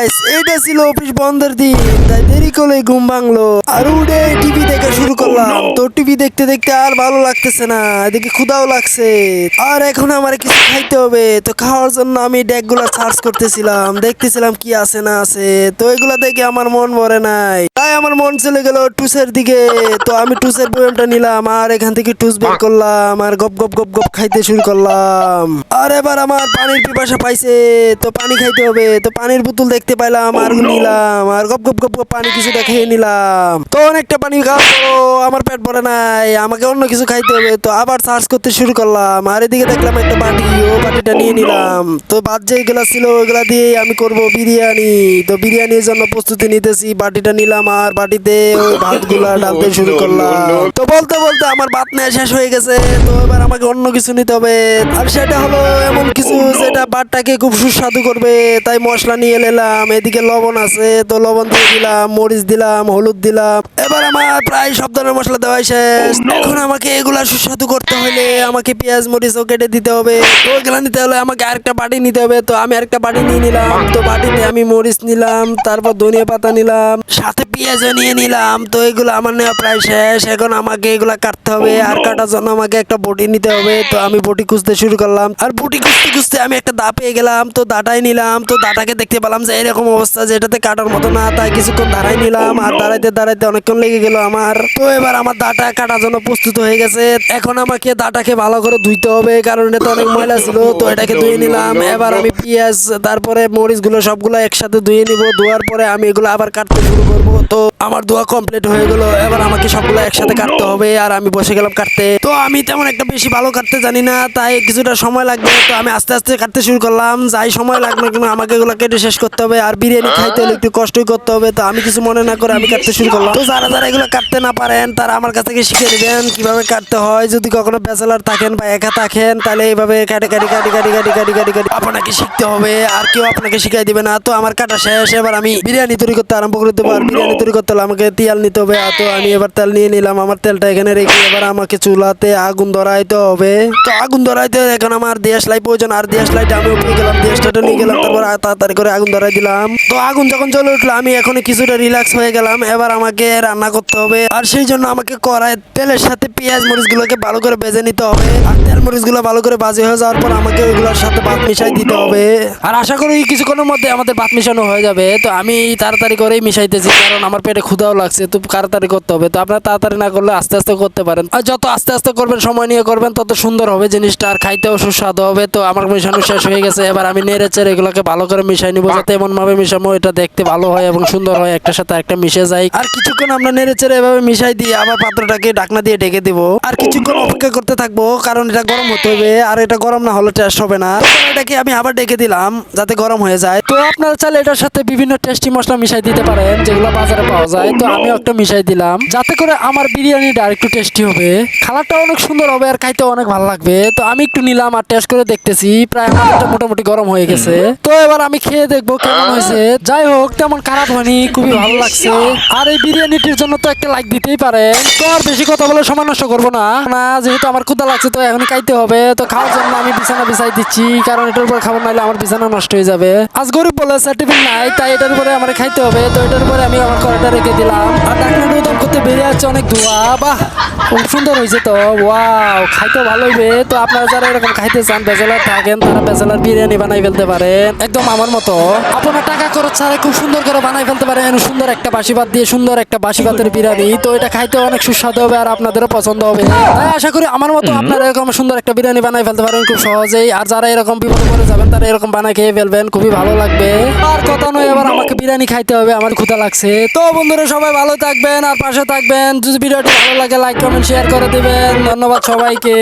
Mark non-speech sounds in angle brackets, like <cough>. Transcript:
Guys এটা ছিল office বন্ধের দিন তাই দেরি করে ঘুম ভাঙলো। আর উঠে টিভি দেখা শুরু করলাম। তো টিভি দেখতে দেখতে আর ভালো লাগতেছে না এদিকে ক্ষুদাও লাগছে। আর এখন আমার কিছু খাইতে হবে তো খাওয়ার জন্য আমি ডেকগুলো সার্চ করতেছিলাম দেখতেছিলাম কি আছে না আছে। তো এগুলা দেখে আমার মন ভরে নাই। তাই আমার মন চলে গেল টুসের দিকে। তো আমি টুসের বয়মটা নিলাম আর এখান থেকে টুস বের করলাম আর গপ গপ গপ গপ খাইতে শুরু করলাম। আর এবার আমার পানির পিপাসা পাইছে তো পানি খাইতে হবে। তো পানির বোতল দেখতে পাইলাম আর নিলাম আর গপ গপ গপ পানি কিছুটা খেয়ে নিলাম। তো অনেকটা পানি পরও আমার পেট ভরে নাই আমাকে অন্য কিছু খাইতে হবে। তো আবার সার্চ করতে শুরু করলাম আর এদিকে দেখলাম একটা বাটি ও বাটিটা নিয়ে নিলাম। তো ভাত যেগুলা ছিল ওগুলা দিয়ে আমি করব বিরিয়ানি। তো বিরিয়ানির জন্য প্রস্তুতি নিতেছি বাটিটা নিলাম আর বাটিতে ওই <laughs> ভাতগুলা ডালতে শুরু করলাম। তো বলতে বলতে আমার ভাত নেওয়া শেষ হয়ে গেছে তো এবার আমাকে অন্য কিছু নিতে হবে। আর সেটা হলো এমন কিছু যেটা ভাতটাকে খুব সুস্বাদু করবে তাই মশলা নিয়ে এলাম এদিকে লবণ আছে তো লবণ দিয়ে দিলাম মরিচ দিলাম হলুদ দিলাম। এবার আমার প্রায় সব ধরনের মশলা দেওয়া শেষ। এখন আমাকে এগুলা সুস্বাদু করতে হলে আমাকে পেঁয়াজ মরিচও কেটে দিতে হবে। তো ওইগুলা নিতে হলে আমাকে আরেকটা বাটি নিতে হবে। তো আমি আরেকটা বাটি নিয়ে নিলাম। তো বাটিতে আমি মরিচ নিলাম তারপর ধনিয়া পাতা নিলাম সাথে পেঁয়াজও নিয়ে নিলাম। তো এগুলো আমার নেওয়া প্রায় শেষ। এখন আমাকে এগুলা কাটতে হবে। আর কাটার জন্য আমাকে একটা বটি নিতে হবে। তো আমি বটি খুঁজতে শুরু করলাম। আর বটি খুঁজতে খুঁজতে আমি একটা দা পেয়ে গেলাম। তো দাটাই নিলাম। তো দাটাকে দেখতে পেলাম যে এরকম অবস্থা যে এটাতে কাটার মতো না, তাই কিছুক্ষণ দাঁড়াই নিলাম আর দাঁড়াইতে দাঁড়াইতে অনেকক্ষণ লেগে গেল আমার। তো এবার আমার দাটা কাটার জন্য প্রস্তুত হয়ে গেছে। এখন আমাকে দাটাকে ভালো করে ধুইতে হবে, কারণ এটা অনেক ময়লা ছিল, তো এটাকে ধুয়ে নিলাম। এবার আমি পেঁয়াজ, তারপরে মরিচগুলো সবগুলো একসাথে ধুয়ে নিব। ধোয়ার পরে আমি এগুলো আবার কাটতে শুরু করব। তো আমার ধোয়া কমপ্লিট হয়ে গেলো। এবার আমাকে সবগুলো একসাথে কাটতে হবে আর আমি বসে গেলাম কাটতে। তো আমি তেমন একটা বেশি ভালো কাটতে জানি না, তাই কিছুটা সময় লাগবে। তো আমি আস্তে আস্তে কাটতে শুরু করলাম। যাই সময় লাগবে কিন্তু আমাকে এগুলো কেটে শেষ করতে হবে। আর বিরিয়ানি খাইতে হলে একটু কষ্টই করতে হবে। তো আমি কিছু মনে না করে আমি কাটতে শুরু করলাম। তো যারা যারা এগুলো কাটতে না পারেন তারা আমার কাছ থেকে শিখে নেবেন কীভাবে কাটতে হয়। যদি কখনো ব্যাচেলার থাকেন বা একা থাকেন তাহলে এইভাবে কাটে কাটি কাটি কাটি কাটি কাটি কাটি কাটি আপনাকে শিখতে হবে। আর কেউ আপনাকে শিখাই দিবে না। তো আমার কাটা শেষ। এবার আমি বিরিয়ানি তৈরি করতে আরম্ভ করে দেবো। আর বিরিয়ানি তৈরি করতে হলে আমাকে তেল নিতে হবে। আর তো আমি এবার তেল নিয়ে নিলাম। আমার তেলটা এখানে রেখে এবার আমাকে চুলাতে আগুন ধরাইতে হবে। তো আগুন ধরাইতে এখন আমার দেশ লাই প্রয়োজন। আর দেশ লাইট আমি উঠে গেলাম। দেশটা নিয়ে গেলাম। তারপর তাড়াতাড়ি করে আগুন ধরাই দিলাম। তো আগুন যখন জ্বলে উঠল, আমি এখন কিছুটা রিল্যাক্স হয়ে গেলাম। এবার আমাকে রান্না করতে হবে। আর সেই জন্য আমাকে কড়াই তেলের সাথে পেঁয়াজ মরিচগুলোকে ভালো করে ভেজে নিতে হবে। আর তেল মরিচগুলো ভালো করে ভাজি হয়ে যাওয়ার পর আমাকে ওইগুলোর সাথে ভাত মিশাই দিতে হবে। আর আশা করি কিছুক্ষণের মধ্যে আমাদের ভাত মিশানো হয়ে যাবে। তো আমি তাড়াতাড়ি করেই মিশাইতেছি, কারণ আমার পেটে ক্ষুধাও লাগছে। তো তাড়াতাড়ি করতে হবে। তো আপনারা তাড়াতাড়ি না করলে আস্তে আস্তে করতে পারেন। আর যত আস্তে আস্তে করবেন, সময় নিয়ে করবেন, তত সুন্দর হবে জিনিসটা। আর খাইতেও সুস্বাদু হবে। তো আমার মিশানো শেষ হয়ে গেছে। এবার আমি নেড়ে চেড়ে এগুলোকে ভালো করে মিশাই নিবো, যাতে এমন ভাবে মিশাবো এটা দেখতে ভালো হয় এবং সুন্দর হয়, একটার সাথে একটা মিশে যায়। আর কিছুক্ষণ আমরা নেড়ে চেড়ে এভাবে মিশাই দিয়ে আবার পাত্রটাকে ঢাকনা দিয়ে ঢেকে দিব। আর কিছুক্ষণ অপেক্ষা করতে থাকব, কারণ এটা গরম হতে হবে, আর এটা গরম না হলে টেস্ট হবে না। এটাকে আমি আবার ডেকে দিলাম, যাতে গরম হয়ে যায়। তো আপনারা চাইলে এটার সাথে বিভিন্ন টেস্টি মশলা মিশাই দিতে পারেন, যেগুলো বাজারে পাওয়া যায়। তো আমি একটা মিশাই দিলাম, যাতে করে আমার বিরিয়ানিটা আর একটু টেস্টি হবে। খাবারটা অনেক সুন্দর হবে আর খাইতে অনেক ভালো লাগবে। তো আমি একটু নিলাম আর টেস্ট করে দেখতেছি, প্রায় মোটামুটি গরম হয়ে গেছে। তো এবার আমি খেয়ে দেখব কেমন হয়েছে? যাই হোক তেমন খারাপ হয়নি খুবই ভালো <laughs> লাগছে। আর এই বিরিয়ানিটির জন্য তো একটা লাইক দিতেই পারেন। তো আর বেশি কথা বলে সময় নষ্ট করব না। না যেহেতু আমার ক্ষুদা লাগছে তো এখন খাইতে হবে। তো খাওয়ার জন্য আমি বিছানা বিছাই দিচ্ছি কারণ এটার উপর খাবার নাইলে আমার বিছানা নষ্ট হয়ে যাবে। আজ গরিব বলে সার্টিফিকেট নাই তাই এটার উপরে আমার খাইতে হবে। তো এটার উপরে আমি আমার কড়াটা রেখে দিলাম। আর ডাকনাটা উদম করতে বেরিয়ে যাচ্ছে অনেক ধোয়া। বাহ খুব সুন্দর হয়েছে তো। ওয়াও খাইতে ভালো হইবে। তো আপনারা যারা এরকম খাইতে চান বেজেলার থাকেন তারা বেজেলার বিরিয়ানি বানাই ফেলতে পারেন। একদম আমার মতো। আপনার টাকা খরচ ছাড়া খুব সুন্দর করে বানাই ফেলতে পারেন সুন্দর একটা বাসি ভাত দিয়ে সুন্দর একটা বাসি ভাতের বিরিয়ানি তো এটা খাইতে অনেক সুস্বাদু হবে আর আপনাদেরও পছন্দ হবে। তাই আশা করি আমার মতো আপনারা এরকম সুন্দর একটা বিরিয়ানি বানাই ফেলতে পারেন খুব সহজেই। আর যারা এরকম বিপদে পড়ে যাবেন, তারা এরকম বানাই খেয়ে ফেলবেন, খুবই ভালো লাগবে। আর কথা নয়, এবার আমাকে বিরিয়ানি খাইতে হবে, আমার ক্ষুধা লাগছে। তো বন্ধুরা, সবাই ভালো থাকবেন আর পাশে থাকবেন। যদি ভিডিওটি ভালো লাগে লাইক কমেন্ট শেয়ার করে দিবেন। ধন্যবাদ সবাইকে।